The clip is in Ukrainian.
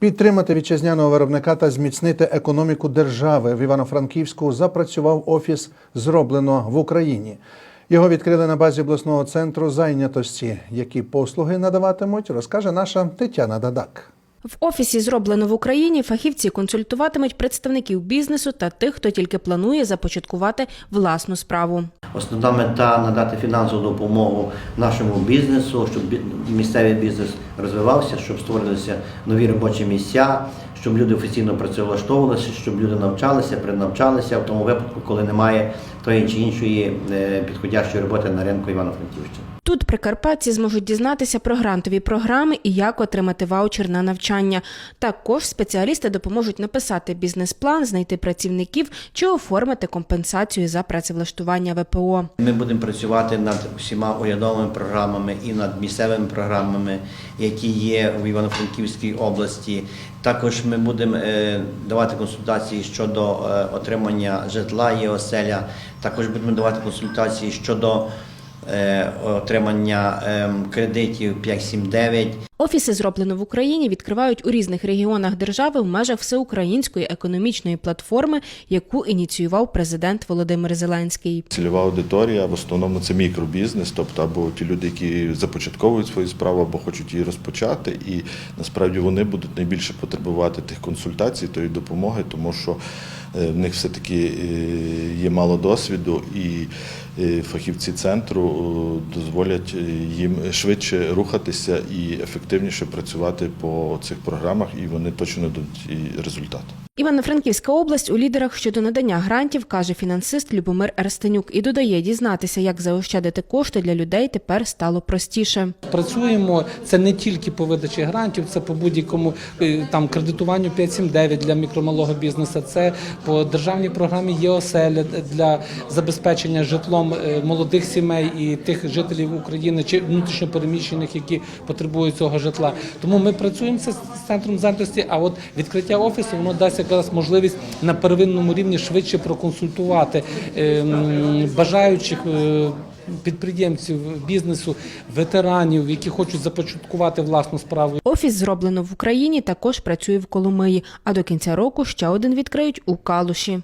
Підтримати вітчизняного виробника та зміцнити економіку держави в Івано-Франківську запрацював офіс зроблено в Україні. Його відкрили на базі обласного центру зайнятості. Які послуги надаватимуть, розкаже наша Тетяна Дадак. В офісі зроблено в Україні фахівці консультуватимуть представників бізнесу та тих, хто тільки планує започаткувати власну справу. Основна мета надати фінансову допомогу нашому бізнесу, щоб місцевий бізнес розвивався, щоб створилися нові робочі місця, щоб люди офіційно працевлаштовувалися, щоб люди навчалися, принавчалися в тому випадку, коли немає тої чи іншої е, підходящої роботи на ринку Івано-Франківщини. Тут прикарпатці зможуть дізнатися про грантові програми і як отримати ваучер на навчання. Також спеціалісти допоможуть написати бізнес-план, знайти працівників чи оформити компенсацію за працевлаштування ВПО. Ми будемо працювати над усіма урядовими програмами і над місцевими програмами, які є в Івано-Франківській області. Також ми будемо е, давати консультації щодо е, отримання житла і оселя. Також будемо давати консультації щодо отримання ем, кредитів 579. Офіси зроблено в Україні відкривають у різних регіонах держави в межах всеукраїнської економічної платформи, яку ініціював президент Володимир Зеленський. Цільова аудиторія в основному це мікробізнес, тобто або ті люди, які започатковують свою справу, або хочуть її розпочати, і насправді вони будуть найбільше потребувати тих консультацій, тої допомоги, тому що е, в них все-таки е, є мало досвіду, і е, фахівці центру е, дозволять е, їм швидше рухатися і ефективніше працювати по цих програмах, і вони точно дадуть результат. Івано-Франківська область у лідерах щодо надання грантів, каже фінансист Любомир Ерстенюк, і додає, дізнатися, як заощадити кошти для людей тепер стало простіше. Працюємо це не тільки по видачі грантів, це по будь-якому е, там кредитуванню 579 для мікромалого бізнесу. Це по державній програмі ЄОСЕЛЯ для забезпечення житлом е, молодих сімей і тих жителів України чи внутрішньопереміщених, які потребують цього житла. Тому ми працюємо з центром зайнятості, А от відкриття офісу воно дасть якраз можливість на первинному рівні швидше проконсультувати е, бажаючих. е, Підприємців бізнесу, ветеранів, які хочуть започаткувати власну справу. Офіс зроблено в Україні. Також працює в Коломиї. А до кінця року ще один відкриють у Калуші.